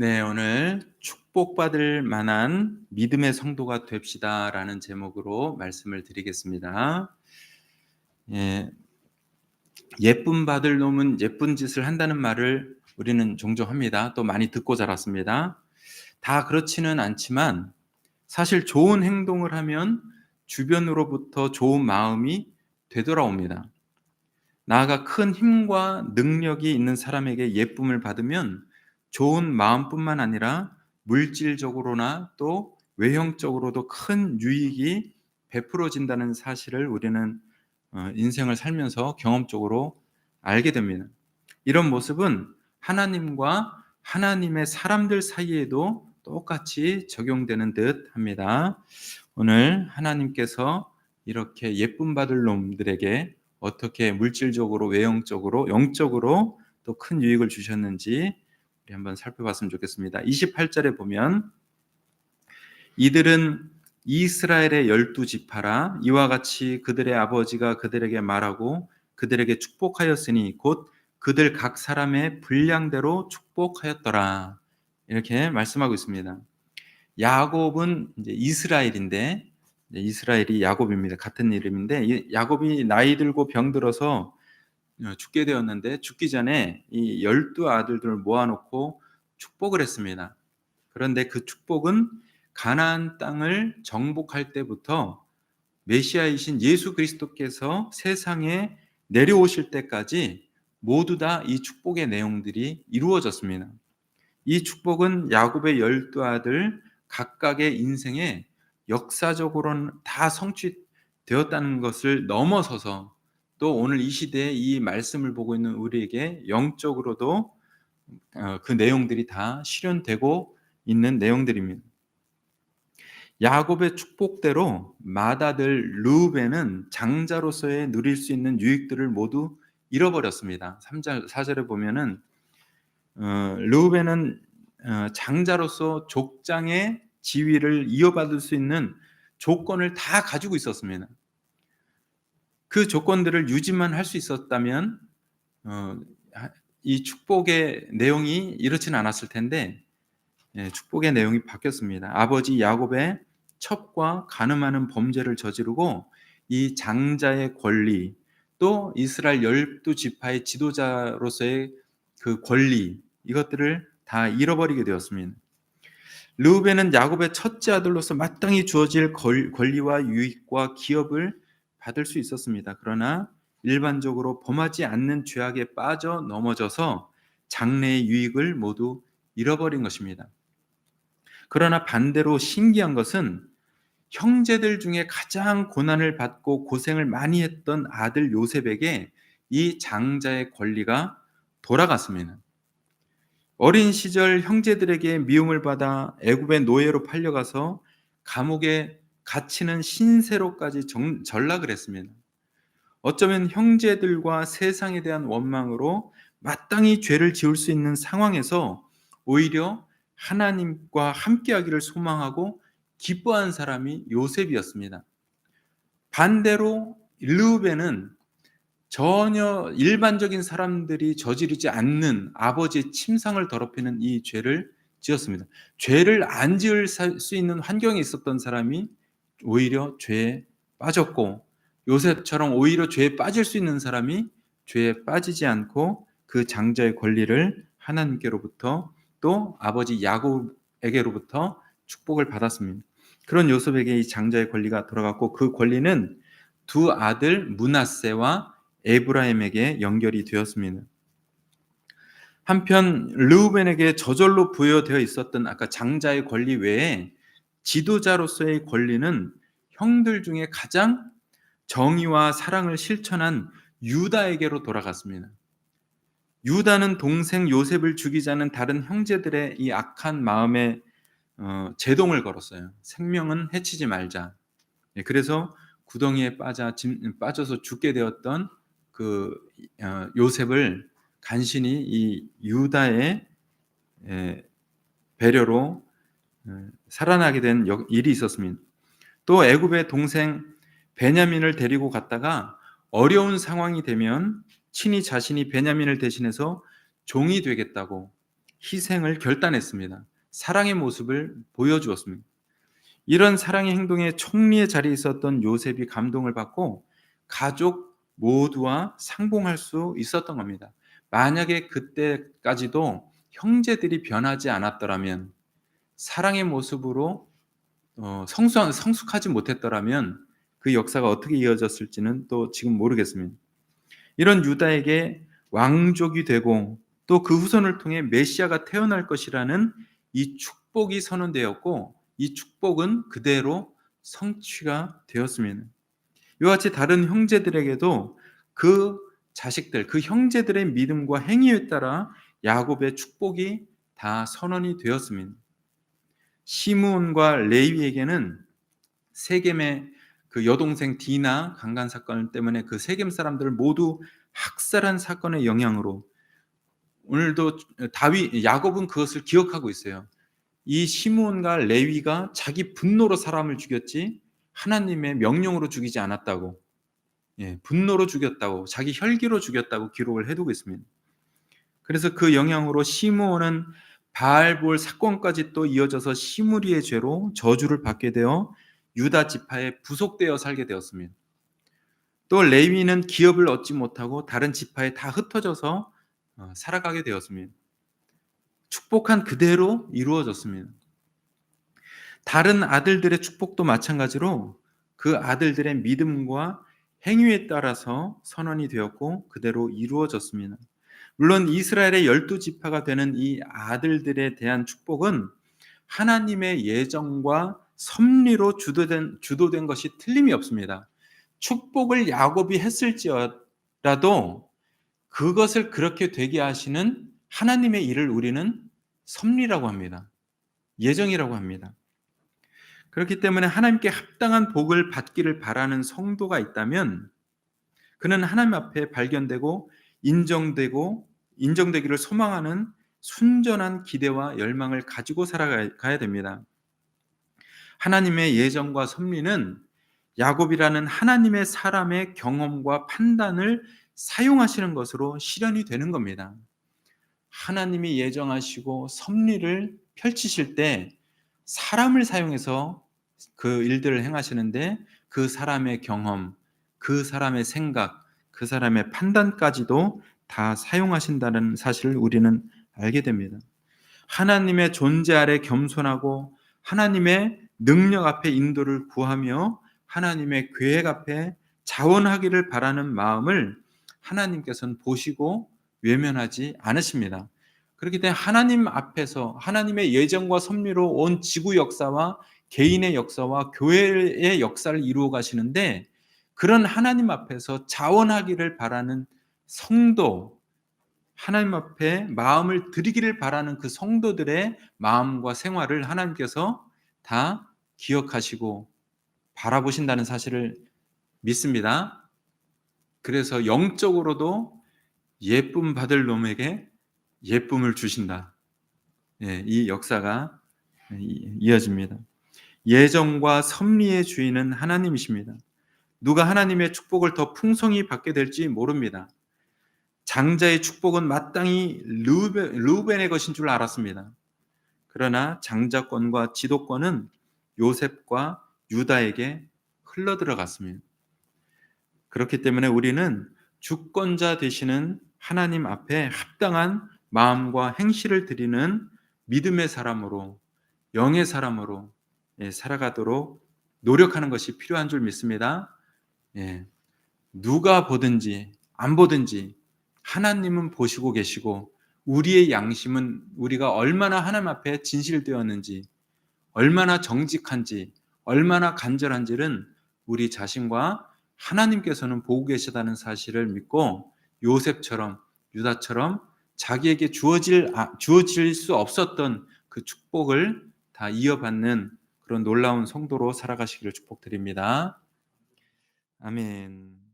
네, 오늘 축복받을 만한 믿음의 성도가 됩시다라는 제목으로 말씀을 드리겠습니다. 예, 예쁨 받을 놈은 예쁜 짓을 한다는 말을 우리는 종종 합니다. 또 많이 듣고 자랐습니다. 다 그렇지는 않지만 사실 좋은 행동을 하면 주변으로부터 좋은 마음이 되돌아옵니다. 나아가 큰 힘과 능력이 있는 사람에게 예쁨을 받으면 좋은 마음뿐만 아니라 물질적으로나 또 외형적으로도 큰 유익이 베풀어진다는 사실을 우리는 어, 인생을 살면서 경험적으로 알게 됩니다. 이런 모습은 하나님과 하나님의 사람들 사이에도 똑같이 적용되는 듯 합니다. 오늘 하나님께서 이렇게 예쁨 받을 놈들에게 어떻게 물질적으로, 외형적으로, 영적으로 또 큰 유익을 주셨는지 우리 한번 살펴봤으면 좋겠습니다. 28절에 보면 이들은 이스라엘의 열두 지파라 이와 같이 그들의 아버지가 그들에게 말하고 그들에게 축복하였으니 곧 그들 각 사람의 분량대로 축복하였더라. 이렇게 말씀하고 있습니다. 야곱은 이제 이스라엘인데 이스라엘이 야곱입니다. 같은 이름인데 야곱이 나이 들고 병들어서 어, 죽게 되었는데 죽기 전에 이 열두 아들들을 모아놓고 축복을 했습니다. 그런데 그 축복은 가나안 땅을 정복할 때부터 메시아이신 예수 그리스도께서 세상에 내려오실 때까지 모두 다 이 축복의 내용들이 이루어졌습니다. 이 축복은 야곱의 열두 아들 각각의 인생에 역사적으로는 다 성취되었다는 것을 넘어서서 또 오늘 이 시대에 이 말씀을 보고 있는 우리에게 영적으로도 어, 그 내용들이 다 실현되고 있는 내용들입니다. 야곱의 축복대로 맏아들 루벤은 장자로서의 누릴 수 있는 유익들을 모두 잃어버렸습니다. 3절 4절에 보면은 어, 루벤은 어, 장자로서 족장의 지위를 이어받을 수 있는 조건을 다 가지고 있었습니다. 그 조건들을 유지만 할 수 있었다면 어, 이 축복의 내용이 이렇지는 않았을 텐데 예, 축복의 내용이 바뀌었습니다. 아버지 야곱의 첩과 가늠하는 범죄를 저지르고 이 장자의 권리 또 이스라엘 열두 지파의 지도자로서의 그 권리 이것들을 다 잃어버리게 되었습니다. 르우벤은 야곱의 첫째 아들로서 마땅히 주어질 권리와 유익과 기업을 받을 수 있었습니다. 그러나 일반적으로 범하지 않는 죄악에 빠져 넘어져서 장래의 유익을 모두 잃어버린 것입니다. 그러나 반대로 신기한 것은 형제들 중에 가장 고난을 받고 고생을 많이 했던 아들 요셉에게 이 장자의 권리가 돌아갔습니다. 어린 시절 형제들에게 미움을 받아 애굽의 노예로 팔려가서 감옥에 갇히는 신세로까지 정, 전락을 했습니다. 어쩌면 형제들과 세상에 대한 원망으로 마땅히 죄를 지을 수 있는 상황에서 오히려 하나님과 함께하기를 소망하고 기뻐한 사람이 요셉이었습니다. 반대로 르우벤은 전혀 일반적인 사람들이 저지르지 않는 아버지의 침상을 더럽히는 이 죄를 지었습니다. 죄를 안 지을 수 있는 환경에 있었던 사람이 오히려 죄에 빠졌고 요셉처럼 오히려 죄에 빠질 수 있는 사람이 죄에 빠지지 않고 그 장자의 권리를 하나님께로부터 또 아버지 야곱에게로부터 축복을 받았습니다. 그런 요셉에게 이 장자의 권리가 돌아갔고 그 권리는 두 아들 문하세와 에브라임에게 연결이 되었습니다. 한편 르우벤에게 저절로 부여되어 있었던 아까 장자의 권리 외에 지도자로서의 권리는 형들 중에 가장 정의와 사랑을 실천한 유다에게로 돌아갔습니다. 유다는 동생 요셉을 죽이자는 다른 형제들의 이 악한 마음에 어, 제동을 걸었어요. 생명은 해치지 말자. 예, 그래서 구덩이에 빠져 빠져서 죽게 되었던 그 어, 요셉을 간신히 이 유다의 예, 배려로 어, 살아나게 된 일이 있었습니다. 또 애굽의 동생 베냐민을 데리고 갔다가 어려운 상황이 되면 친히 자신이 베냐민을 대신해서 종이 되겠다고 희생을 결단했습니다. 사랑의 모습을 보여주었습니다. 이런 사랑의 행동에 총리의 자리에 있었던 요셉이 감동을 받고 가족 모두와 상봉할 수 있었던 겁니다. 만약에 그때까지도 형제들이 변하지 않았더라면 사랑의 모습으로 어, 성숙, 성숙하지 못했더라면 그 역사가 어떻게 이어졌을지는 또 지금 모르겠습니다. 이런 유다에게 왕족이 되고 또 그 후손을 통해 메시아가 태어날 것이라는 이 축복이 선언되었고 이 축복은 그대로 성취가 되었습니다. 이와 같이 다른 형제들에게도 그 자식들, 그 형제들의 믿음과 행위에 따라 야곱의 축복이 다 선언이 되었습니다. 시므온과 레위에게는 세겜의 그 여동생 디나 강간 사건 때문에 그 세겜 사람들을 모두 학살한 사건의 영향으로 오늘도 다윗 야곱은 그것을 기억하고 있어요. 이 시므온과 레위가 자기 분노로 사람을 죽였지 하나님의 명령으로 죽이지 않았다고 예, 분노로 죽였다고 자기 혈기로 죽였다고 기록을 해두고 있습니다. 그래서 그 영향으로 시므온은 바알볼 사건까지 또 이어져서 시무리의 죄로 저주를 받게 되어 유다 지파에 부속되어 살게 되었습니다. 또 레위는 기업을 얻지 못하고 다른 지파에 다 흩어져서 어, 살아가게 되었습니다. 축복한 그대로 이루어졌습니다. 다른 아들들의 축복도 마찬가지로 그 아들들의 믿음과 행위에 따라서 선언이 되었고 그대로 이루어졌습니다. 물론 이스라엘의 열두 지파가 되는 이 아들들에 대한 축복은 하나님의 예정과 섭리로 주도된 주도된 것이 틀림이 없습니다. 축복을 야곱이 했을지라도 그것을 그렇게 되게 하시는 하나님의 일을 우리는 섭리라고 합니다. 예정이라고 합니다. 그렇기 때문에 하나님께 합당한 복을 받기를 바라는 성도가 있다면 그는 하나님 앞에 발견되고 인정되고 인정되기를 소망하는 순전한 기대와 열망을 가지고 살아가야 됩니다. 하나님의 예정과 섭리는 야곱이라는 하나님의 사람의 경험과 판단을 사용하시는 것으로 실현이 되는 겁니다. 하나님이 예정하시고 섭리를 펼치실 때 사람을 사용해서 그 일들을 행하시는데 그 사람의 경험, 그 사람의 생각, 그 사람의 판단까지도 다 사용하신다는 사실을 우리는 알게 됩니다. 하나님의 존재 아래 겸손하고 하나님의 능력 앞에 인도를 구하며 하나님의 계획 앞에 자원하기를 바라는 마음을 하나님께서는 보시고 외면하지 않으십니다. 그렇기 때문에 하나님 앞에서 하나님의 예정과 섭리로 온 지구 역사와 개인의 역사와 교회의 역사를 이루어 가시는데 그런 하나님 앞에서 자원하기를 바라는 성도 하나님 앞에 마음을 드리기를 바라는 그 성도들의 마음과 생활을 하나님께서 다 기억하시고 바라보신다는 사실을 믿습니다. 그래서 영적으로도 예쁨 받을 놈에게 예쁨을 주신다. 예, 이 역사가 이어집니다. 예정과 섭리의 주인은 하나님이십니다. 누가 하나님의 축복을 더 풍성히 받게 될지 모릅니다. 장자의 축복은 마땅히 루벤, 루벤의 것인 줄 알았습니다. 그러나 장자권과 지도권은 요셉과 유다에게 흘러 들어갔습니다. 그렇기 때문에 우리는 주권자 되시는 하나님 앞에 합당한 마음과 행실을 드리는 믿음의 사람으로 영의 사람으로 예, 살아가도록 노력하는 것이 필요한 줄 믿습니다. 예, 누가 보든지 안 보든지 하나님은 보시고 계시고 우리의 양심은 우리가 얼마나 하나님 앞에 진실되었는지 얼마나 정직한지 얼마나 간절한지는 우리 자신과 하나님께서는 보고 계시다는 사실을 믿고 요셉처럼 유다처럼 자기에게 주어질 아, 주어질 수 없었던 그 축복을 다 이어받는 그런 놀라운 성도로 살아가시기를 축복드립니다. 아멘.